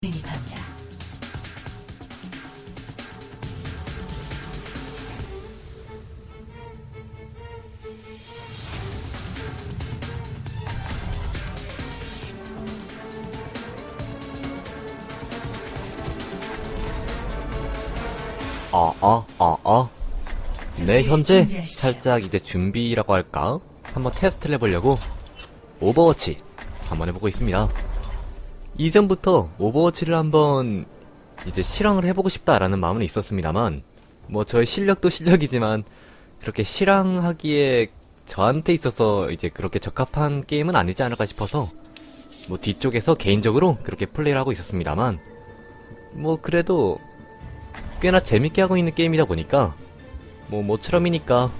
진입합니다. 아, 아, 아, 아. 네, 현재 살짝 이제 준비라고 할까? 한번 테스트를 해보려고 오버워치 한번 해보고 있습니다. 이전부터 오버워치를 한번 이제 실황을 해보고 싶다라는 마음은 있었습니다만, 뭐 저의 실력도 실력이지만, 그렇게 실황하기에 저한테 있어서 이제 그렇게 적합한 게임은 아니지 않을까 싶어서, 뭐 뒤쪽에서 개인적으로 그렇게 플레이를 하고 있었습니다만, 뭐 그래도 꽤나 재밌게 하고 있는 게임이다 보니까 뭐 모처럼이니까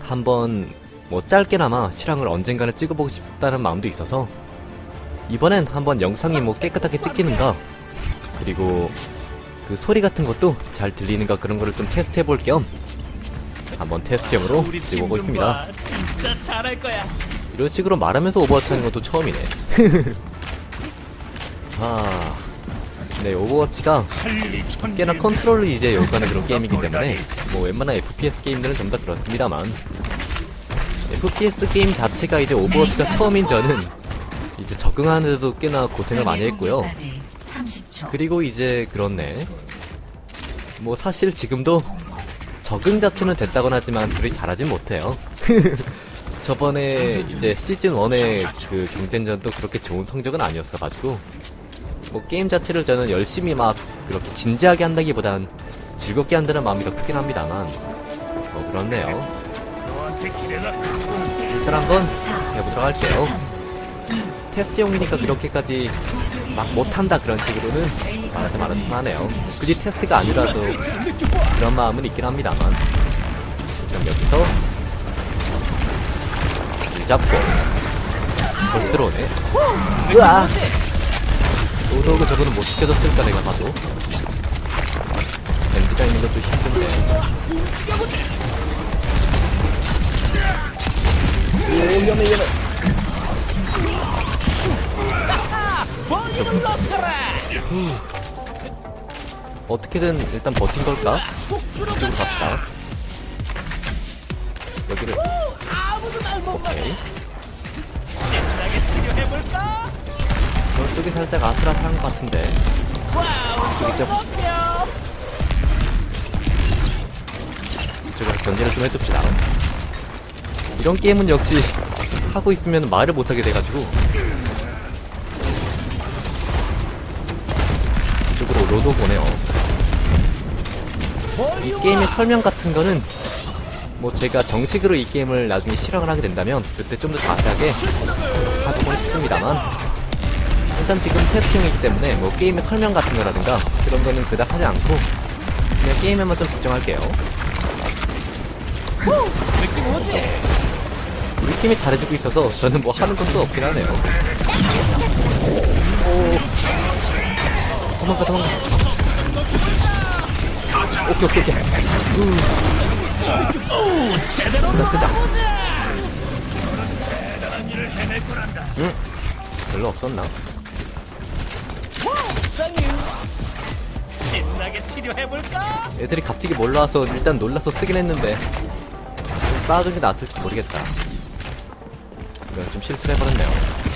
한번 뭐 짧게나마 실황을 언젠가는 찍어보고 싶다는 마음도 있어서 이번엔 한번 영상이 뭐 깨끗하게 찍히는가 그리고 그 소리 같은 것도 잘 들리는가 그런 거를 좀 테스트 해볼 겸 한번 테스트용으로 우리 들고 오고 있습니다 봐. 진짜 잘할 거야. 이런 식으로 말하면서 오버워치 하는 것도 처음이네 아, 네 오버워치가. 꽤나 컨트롤이 이제 요구하는 그런 게임이기 때문에 뭐 웬만한 FPS 게임들은 전부 다 그렇습니다만 FPS 게임 자체가 이제 오버워치가 처음인 저는 이제 적응하는데도 꽤나 고생을 많이 했고요. 30초. 그리고 이제 그렇네. 뭐 사실 지금도 적응 자체는 됐다곤 하지만 둘이 잘하진 못해요. 저번에 이제 시즌 1의 그 경쟁전도 그렇게 좋은 성적은 아니었어가지고 뭐 게임 자체를 저는 열심히 막 그렇게 진지하게 한다기보단 즐겁게 한다는 마음이 더 크긴 합니다만. 뭐 그렇네요. 일단 한번 해보도록 할게요 테스트용이니까 그렇게까지 막 못한다 그런 식으로는 말하지 말았으면 하네요. 굳이 테스트가 아니라도 그런 마음은 있긴 합니다만. 일단 여기서 줄 잡고 볼스러우네. 으아! 로드오그 저거는 못 지켜줬을까 내가 봐도. 밴드가 있는 것도 힘든데 어떻게든 일단 버틴 걸까? 이쪽으로 갑시다. 여기를 오케이. 신나게 치료해 볼까? 저쪽이 살짝 아슬아슬한 것 같은데. 와우, 이쪽 뼈. 이쪽으로 견제를 좀 해둡시다. 이런 게임은 역시 하고 있으면 말을 못하게 돼가지고 쪽으로 로도 보내요. 이 게임의 설명 같은 거는 뭐 제가 정식으로 이 게임을 나중에 실행을 하게 된다면 그때 좀 더 자세하게 하고 싶습니다만 일단 지금 테스팅이기 때문에 뭐 게임의 설명 같은 거라든가 그런 거는 그닥 하지 않고 그냥 게임에만 좀 집중할게요. 우리 팀이 잘해주고 있어서 저는 뭐 하는 것도 없긴 하네요. 도망가, 도망가. 오케이, 오케이, 오케이. 오, 제대로 일단 쓰자. 거란다. 별로 없었나? 상유. 신나게 치료해볼까? 애들이 갑자기 몰라와서 일단 놀라서 쓰긴 했는데. 좀 쌓아준 게 낫을지 모르겠다. 이건 좀 실수를 해버렸네요.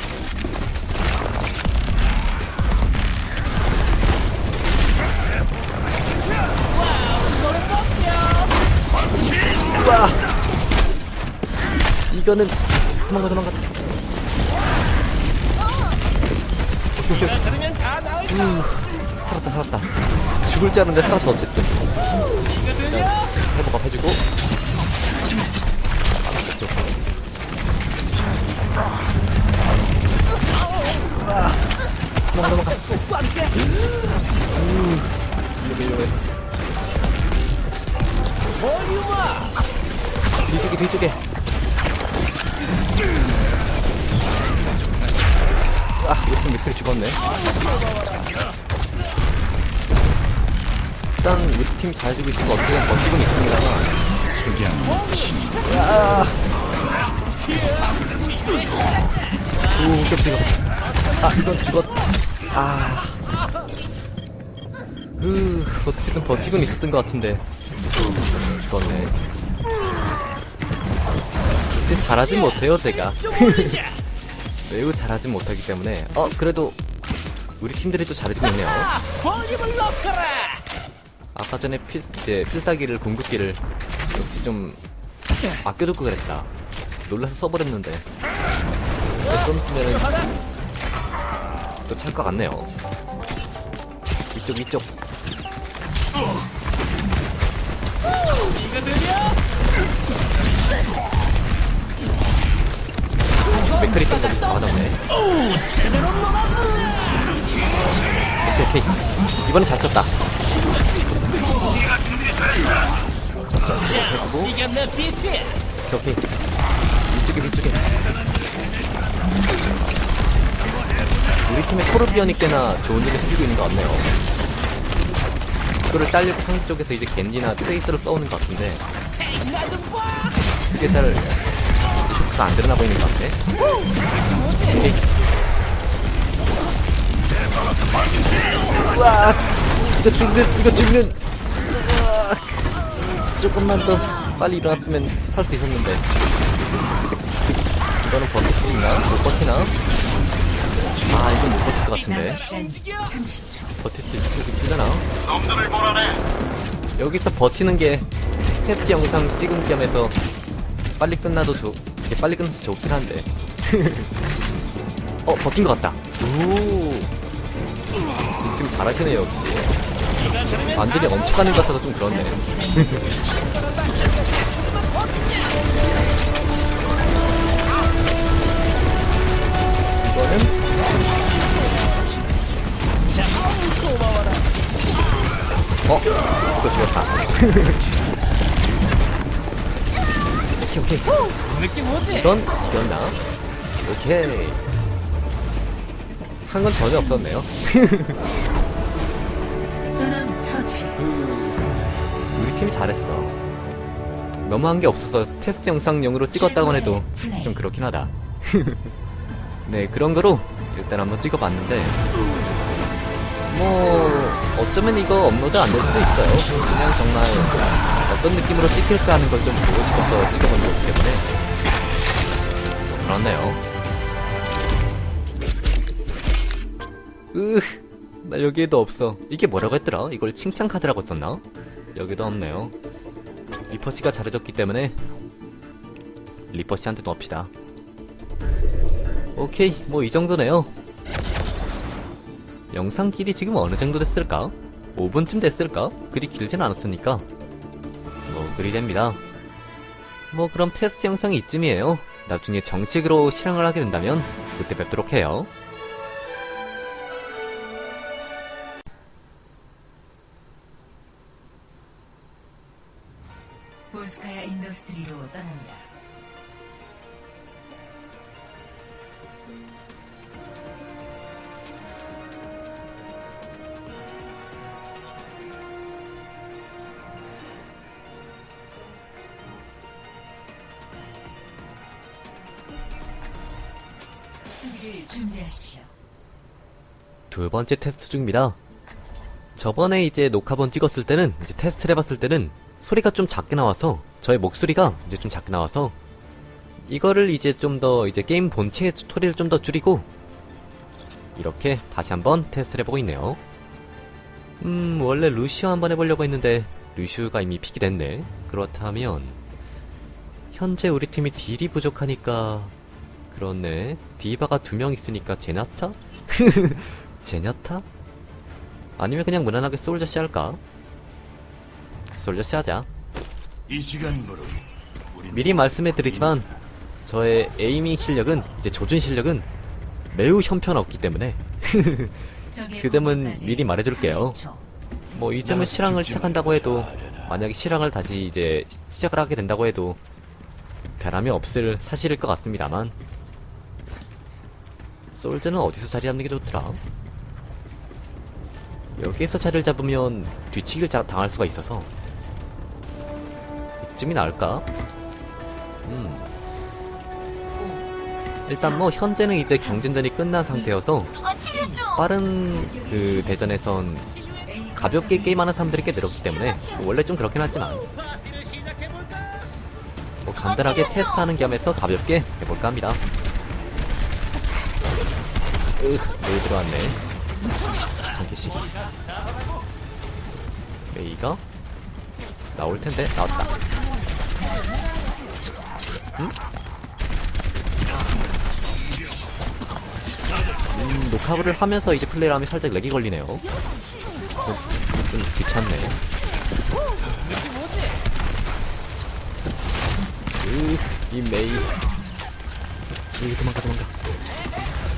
이거는 도망가 도망가 들으면 다 나을 거야. 살았다 살았다 죽을 줄 알았는데 살았다 어쨌든 이거 들려? 해주고 도망가 도망가 볼륨아. 뒤쪽에 뒤쪽에 아 이거 밑으로 죽었네. 일단 우리 팀이 잘해주고 있어서 어떻게든 버티고 있습니다만. 오 깜짝이야 아 이건 죽었 아. 으, 어떻게든 버티고는 있었던 것 같은데. 죽었네. 근데 잘하진 못해요, 제가. 매우 잘하진 못하기 때문에. 어, 그래도, 우리 팀들이 또 잘해주고 있네요. 아까 전에 필, 이제 필살기를, 궁극기를, 역시 좀, 아껴두고 그랬다. 놀라서 써버렸는데. 좀 하나. 또찰 것 같네요. 이쪽, 이쪽. 잡아놨네. 제대로 놀아. 오케이, 오케이. 이번엔 잘 쳤다. 비트. 오케이, 오케이. 위쪽에, 위쪽에. 우리 팀의 토르비언이 꽤나 좋은 일을 해주고 있는 것 같네요. 이거를 딸리고 상대 쪽에서 이제 겐지나 트레이스를 써오는 것 같은데. 그게 잘, 쇼크가 안 드러나 보이는 것. 오케이. 우와! 이거 죽는, 이거 죽는! 조금만 더 빨리 일어났으면 살 수 있었는데. 이거는 버틸 수 있나? 못 버티나? 아, 이건 못 버틸 것 같은데. 버틸 수수 있잖아. 여기서 버티는 게 테스트 영상 찍은 겸해서 빨리 끝나도 좋, 이게 빨리 끝나서 좋긴 한데. 어, 버틴 것 같다. 오. 좀 잘하시네요, 역시. 완전히 멈춰가는 것 같아서 좀 그렇네. 이거는. 어? 이거 죽였다. 오케이, 오케이. 느낌 오지? 이건 이겼나? 오케이. 한 건 전혀 없었네요. 처치. 우리 팀이 잘했어. 너무 한 게 없어서 테스트 영상용으로 찍었다곤 해도 좀 그렇긴 하다. 네, 그런 거로 일단 한번 찍어봤는데, 뭐, 어쩌면 이거 업로드 안 될 수도 있어요. 그냥 정말 어떤 느낌으로 찍힐까 하는 걸 좀 보고 싶어서 찍어본 거기 때문에. 뭐 그렇네요. 으, 나 여기에도 없어. 이게 뭐라고 했더라? 이걸 칭찬 카드라고 썼나? 여기도 없네요. 리퍼씨가 잘해줬기 때문에 리퍼씨한테 넣읍시다. 오케이, 뭐 이 정도네요. 영상 길이 지금 어느 정도 됐을까? 5분쯤 됐을까? 그리 길진 않았으니까 됩니다. 뭐 그럼 테스트 영상이 이쯤이에요. 나중에 정식으로 실행을 하게 된다면 그때 뵙도록 해요. 두 번째 테스트 중입니다. 저번에 이제 녹화본 찍었을 때는 이제 테스트를 해봤을 때는 소리가 좀 작게 나와서 저의 목소리가 이제 좀 작게 나와서 이거를 이제 좀 더 이제 게임 본체의 소리를 좀 더 줄이고 이렇게 다시 한번 테스트를 해보고 있네요. 음 원래 루시오 한번 해보려고 했는데 루시오가 이미 픽이 됐네. 그렇다면 현재 우리 팀이 딜이 부족하니까 그렇네. 디바가 두 명 있으니까 제나타? 제냐타? 아니면 그냥 무난하게 솔저씨 할까? 솔저씨 하자. 미리 말씀해드리지만 저의 에이밍 실력은 이제 조준 실력은 매우 형편없기 때문에 그 점은 미리 말해줄게요. 뭐 이점은 실황을 시작한다고 해도 만약에 실황을 다시 이제 시작을 하게 된다고 해도 변함이 없을 사실일 것 같습니다만 솔저는 어디서 자리 잡는 게 좋더라? 여기에서 자리를 잡으면 뒤치기를 자- 당할 수가 있어서 이쯤이 나을까? 음. 일단 뭐 현재는 이제 경쟁전이 끝난 상태여서 빠른 그 대전에선 가볍게 게임하는 사람들이 꽤 늘었기 때문에 원래 좀 그렇긴 하지만? 뭐 간단하게 테스트하는 겸해서 가볍게 해볼까 합니다. 으, 메이 들어왔네. 귀찮게씩. 메이가 나올 텐데 나왔다. 응? 음, 녹화를 하면서 이제 플레이를 하면 살짝 렉이 걸리네요. 좀, 좀 귀찮네. 으, 이 메이. 으, 도망가, 도망가.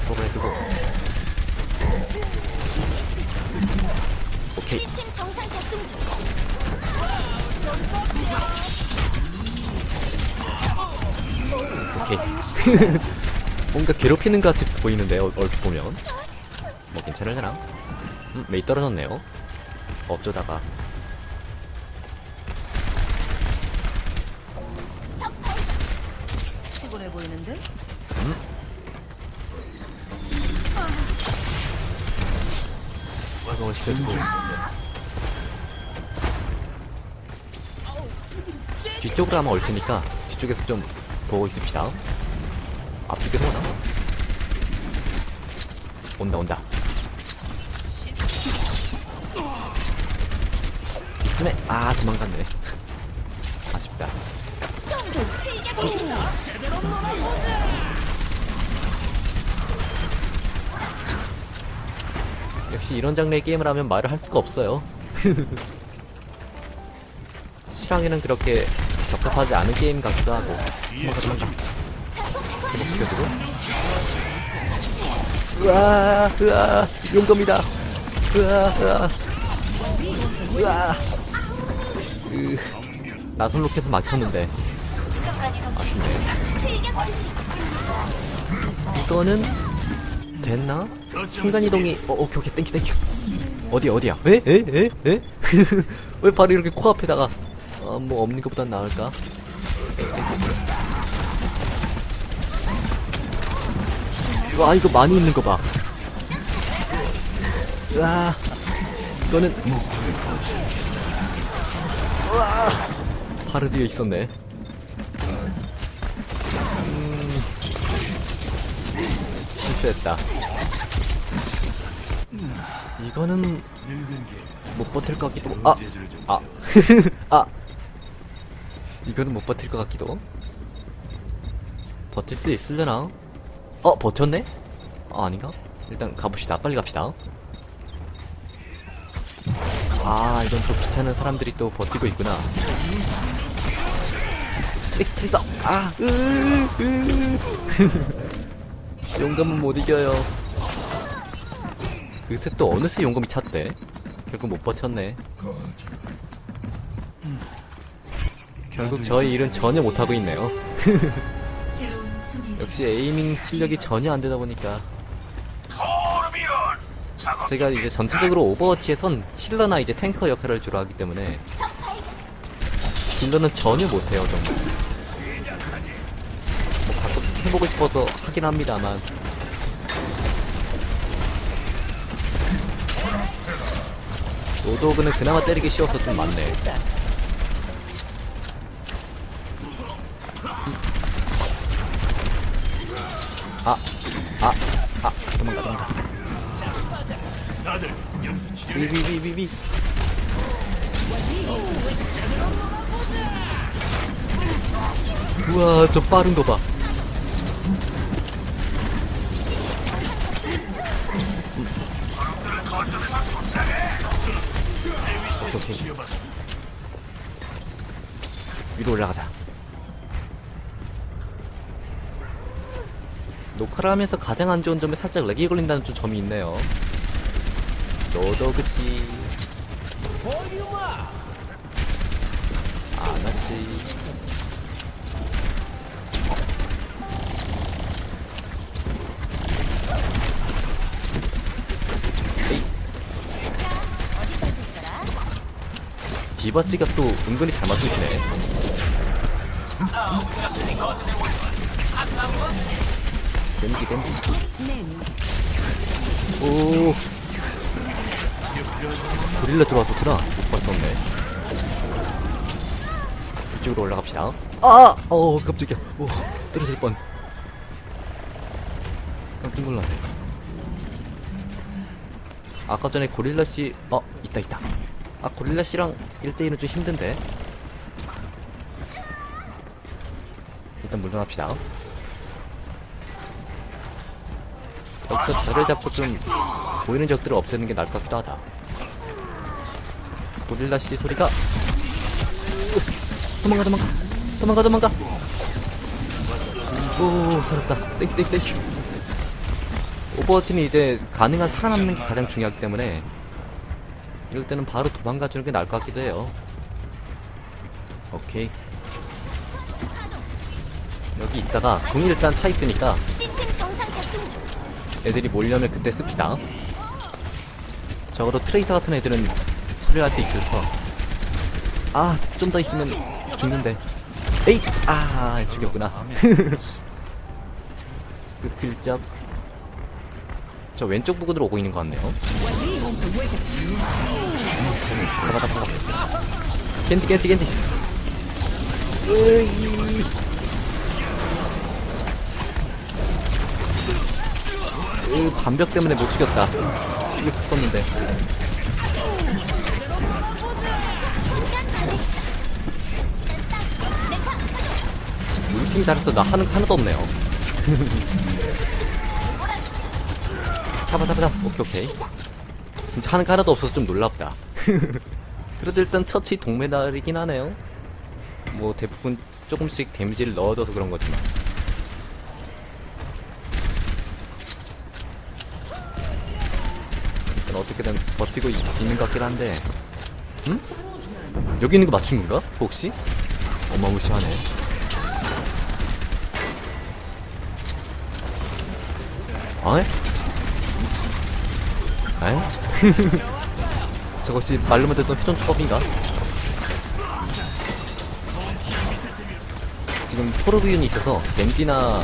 먹어야 되고. 오케이. 오케이. 뭔가 괴롭히는 것 같이 보이는데, 어, 얼핏 보면. 뭐, 괜찮으려나? 음, 메이 떨어졌네요. 어쩌다가. 피곤해 보이는데? 활동을 시켜주고. 뒤쪽으로 아마 올 테니까, 뒤쪽에서 좀 보고 있읍시다. 앞쪽에서 오나? 온다, 온다. 이쯤에, 아, 도망갔네. 아쉽다. 역시 이런 장르의 게임을 하면 말을 할 수가 없어요. 실황에는 그렇게 적합하지 않은 게임 같기도 하고. 도망가, 도망가. 제목 시켜주고. 으아, 으아, 용검이다. 으아, 으아. 으아. 으, 나선 로켓을 맞췄는데. 아쉽네. 이거는 됐나? 순간이동이 어 오케이 오케이 땡큐 땡큐 어디 어디야 에? 에? 에? 에? 왜 바로 이렇게 코앞에다가 아, 뭐 없는 것보단 나을까? 와 이거 많이 있는 거봐 으아 이거는 우와 바로 뒤에 있었네 음, 실수했다 이거는 못 버틸 것 같기도 아! 아! 아! 이거는 못 버틸 것 같기도 버틸 수 있으려나? 어? 버텼네? 아 아닌가? 일단 가봅시다 빨리 갑시다 아 이건 또 귀찮은 사람들이 또 버티고 있구나 트릭 트릭 아! 으, 으. 용감은 못 이겨요 그새 또 어느새 용감이 찼대. 결국 못 버텼네. 결국 저희 일은 전혀 못하고 있네요. 역시 에이밍 실력이 전혀 안 되다 보니까. 제가 이제 전체적으로 오버워치에선 힐러나 이제 탱커 역할을 주로 하기 때문에 딜러는 전혀 못해요 정말. 뭐 가끔 해보고 싶어서 하긴 합니다만 로드오그는 그나마 때리기 쉬워서 좀 많네 아, 아, 아, 도망가, 도망가. 위. 우와, 저 빠른 거 봐. 오케이, 오케이. 위로 올라가자. 녹화를 하면서 가장 안 좋은 점이 살짝 렉이 걸린다는 좀 점이 있네요. 노도그씨, 아나씨. 디바씨가 또 은근히 잘 맞추시네. 댐지 댐지 오 고릴라 들어왔었구나. 못 봤었네. 이쪽으로 올라갑시다. 아! 어, 깜짝이야. 오, 떨어질 뻔. 깜짝 놀랐네. 아까 전에 고릴라 씨, 어, 있다, 있다. 아, 고릴라 씨랑 1대1은 좀 힘든데. 일단 물러납시다. 여기서 자를 잡고 좀 보이는 적들을 없애는 게 나을 것 같기도 하다. 고릴라 씨 소리가 도망가 도망가 도망가 도망가 오 살았다 땡큐 땡큐 땡큐 오버워치는 이제 가능한 살아남는 게 가장 중요하기 때문에 이럴 때는 바로 도망가주는 게 나을 것 같기도 해요 오케이 여기 있다가 종이 일단 차 있으니까. 애들이 몰려면 그때 씁시다. 적어도 트레이서 같은 애들은 처리할 수 있어서. 아, 좀 더 있으면 죽는데. 에이! 아, 죽였구나. 그 글적. 저 왼쪽 부근으로 오고 있는 것 같네요. 잡아, 잡아. 겐지, 겐지, 겐지. 으이. 으, 반벽 때문에 못 죽였다. 이게 썼는데. 팀이 잘했어. 나 하는 거 하나도 없네요. 잡아, 잡아, 잡아. 오케이, 오케이. 진짜 하는 거 하나도 없어서 좀 놀랍다. 그래도 일단 처치 동메달이긴 하네요. 뭐 대부분 조금씩 데미지를 넣어줘서 그런 거지만. 일단 어떻게든 버티고 있, 있는 것 같긴 한데. 응? 여기 있는 거 맞춘 건가? 혹시? 어마무시하네. 어이? 에? 저것이 말로만 듣던 회전 초밥인가? 지금 포로비윤이 있어서 렌지나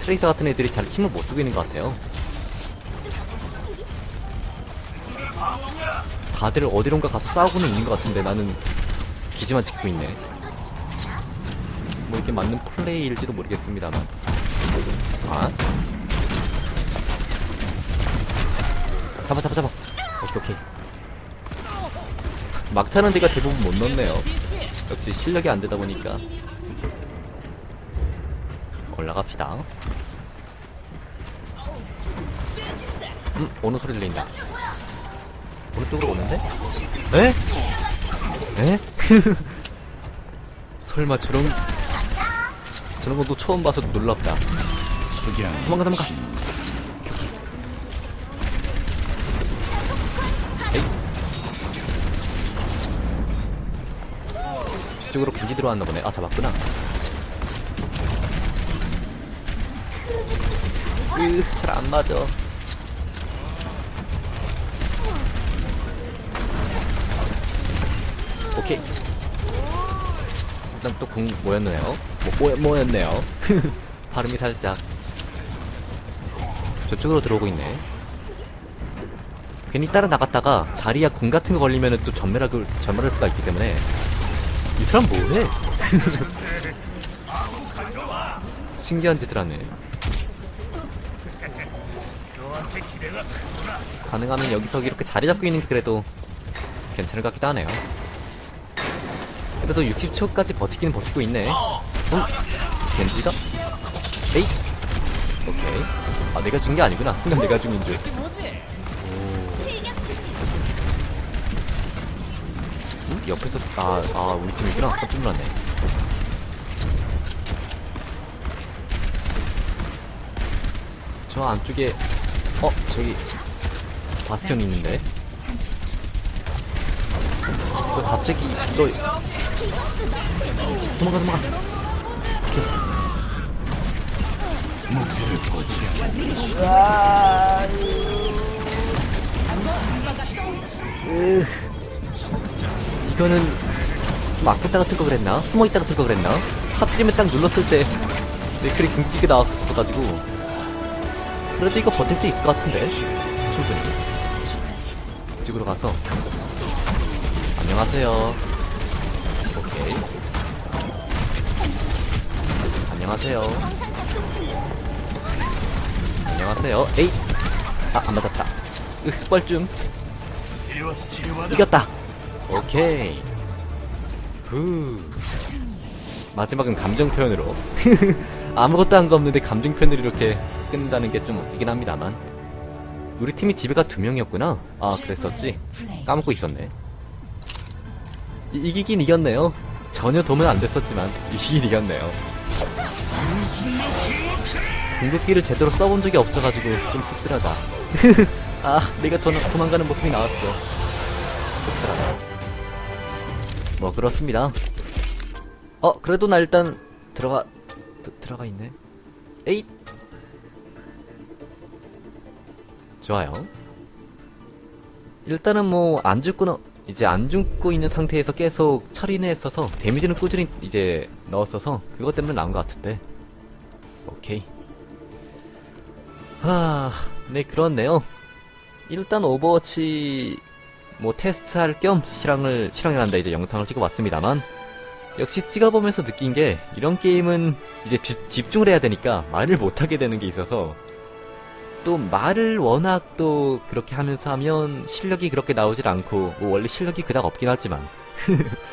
트레이서 같은 애들이 잘 힘을 못 쓰고 있는 것 같아요. 다들 어디론가 가서 싸우고는 있는 것 같은데 나는 기지만 지키고 있네. 뭐 이게 맞는 플레이일지도 모르겠습니다만. 아? 잡아 잡아 잡아. 오케이 오케이. 막타는 데가 대부분 못 넣네요. 역시 실력이 안 되다 보니까. 올라갑시다. 음, 어느 소리 들린다. 오른쪽으로 오는데? 에? 에? 설마 저런 저런 것도 처음 봐서 놀랍다. 도망가 도망가. 뒤쪽으로 겐지 들어왔나 보네. 아 잡았구나. 으 잘 안 맞아. 오케이. 일단 또공 모였네요. 뭐, 모, 모였네요. 발음이 살짝. 저쪽으로 들어오고 있네. 괜히 따라 나갔다가 자리야 궁 같은 거 걸리면은 또 전멸할, 전멸할 수가 있기 때문에 이 사람 뭐해? 신기한 짓을 하네. 가능하면 여기서 이렇게 자리 잡고 있는 게 그래도 괜찮을 것 같기도 하네요. 그래도 60초까지 버티기는 버티고 있네. 어? 겐지가? 에이? 오케이. 아, 내가 준 게 아니구나. 순간 내가 중인 줄. 옆에서, 아, 아, 우리 팀이구나. 깜짝 놀랐네. 저 안쪽에, 어, 저기, 바스티온이 있는데. 저 갑자기, 너, 도망가, 도망가. 목표를 포착 이거는 좀 아꼈다 같은 거 그랬나? 숨어있다 같은 거 그랬나? 하필이면 딱 눌렀을 때 네클이 궁기게 나와가지고 그래도 이거 버틸 수 있을 것 같은데 충분히 이쪽으로 가서 안녕하세요. 오케이. 안녕하세요. 안녕하세요. 에이! 아, 안 맞았다. 으, 뻘쭘. 이겼다! 오케이. 후. 마지막은 감정 표현으로. 아무것도 한 거 없는데 감정 표현으로 이렇게 끝낸다는 게 좀 웃기긴 합니다만. 우리 팀이 집에가 두 명이었구나. 아, 그랬었지. 까먹고 있었네. 이, 이기긴 이겼네요. 전혀 도움은 안 됐었지만, 이기긴 이겼네요. 궁극기를 제대로 써본 적이 없어가지고 좀 씁쓸하다. 아, 내가 전 도망가는 모습이 나왔어. 씁쓸하다. 뭐 그렇습니다. 어, 그래도 나 일단 들어가 드, 들어가 있네. 에잇. 좋아요. 일단은 뭐 안 죽고는 이제 안 죽고 있는 상태에서 계속 처리는 했어서 데미지는 꾸준히 이제 넣었어서 그것 때문에 나온 것 같은데. 오케이. 하, 네 그렇네요. 일단 오버워치 뭐 테스트할 겸 실황을 실황해난다 이제 영상을 찍어봤습니다만 역시 찍어보면서 느낀 게 이런 게임은 이제 집- 집중을 해야 되니까 말을 못하게 되는 게 있어서 또 말을 워낙 또 그렇게 하면서 하면 실력이 그렇게 나오질 않고 뭐 원래 실력이 그닥 없긴 하지만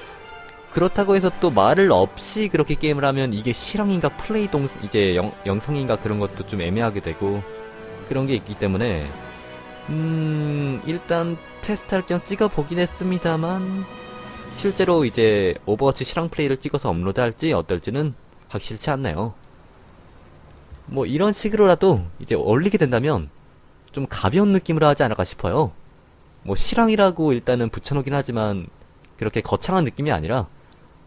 그렇다고 해서 또 말을 없이 그렇게 게임을 하면 이게 실황인가 플레이 동 이제 영, 영상인가 그런 것도 좀 애매하게 되고 그런 게 있기 때문에 음 일단 테스트할 겸 찍어보긴 했습니다만 실제로 이제 오버워치 실황 플레이를 찍어서 업로드할지 어떨지는 확실치 않네요. 뭐 이런 식으로라도 이제 올리게 된다면 좀 가벼운 느낌으로 하지 않을까 싶어요. 뭐 실황이라고 일단은 붙여놓긴 하지만 그렇게 거창한 느낌이 아니라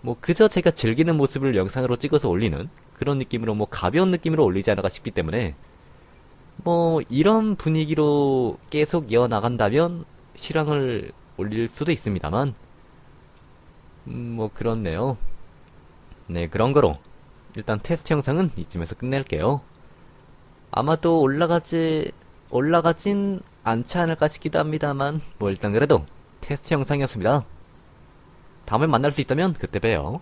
뭐 그저 제가 즐기는 모습을 영상으로 찍어서 올리는 그런 느낌으로 뭐 가벼운 느낌으로 올리지 않을까 싶기 때문에 뭐 이런 분위기로 계속 이어나간다면 실황을 올릴 수도 있습니다만 음, 뭐 그렇네요. 네 그런 거로 일단 테스트 영상은 이쯤에서 끝낼게요. 아마도 올라가지 올라가진 않지 않을까 싶기도 합니다만 뭐 일단 그래도 테스트 영상이었습니다. 다음에 만날 수 있다면 그때 봬요.